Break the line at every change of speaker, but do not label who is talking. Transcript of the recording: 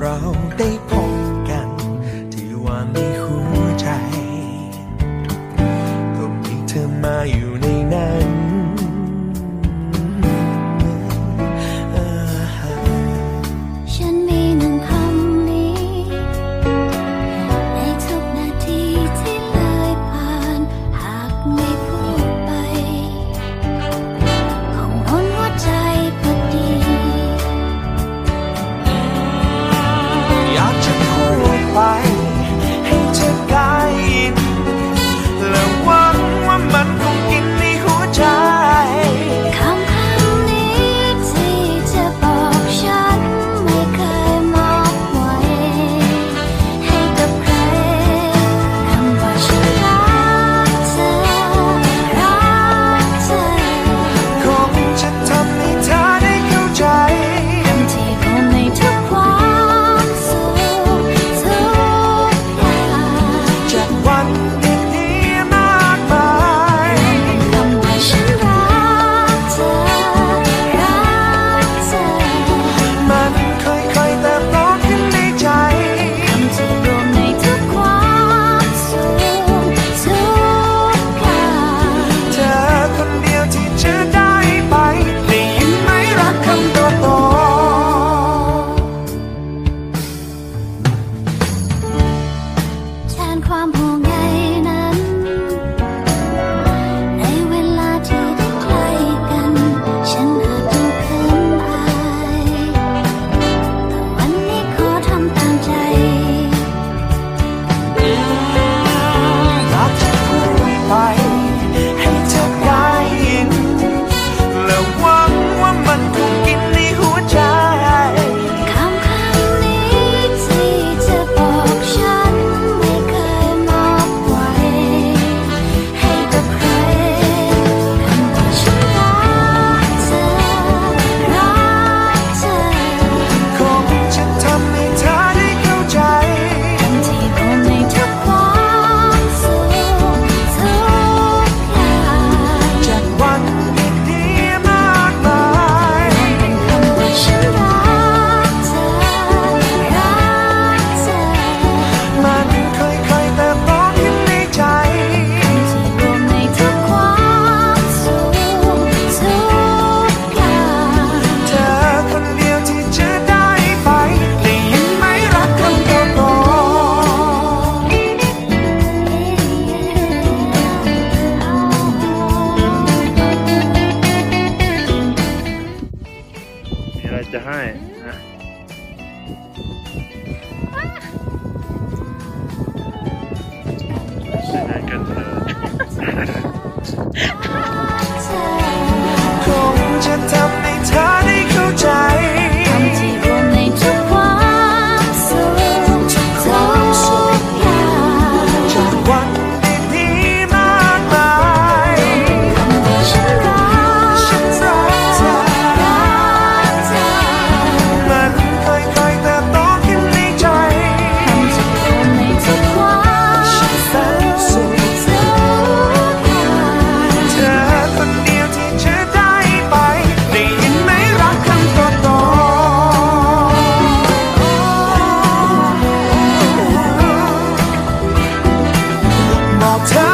เรา
ได้พบกั
น ที่ว่าใน
หัวใจ
ก็มีเธอมาอยู่
ใน จะ
ให้
นะไปไห
นกันเถอะ
top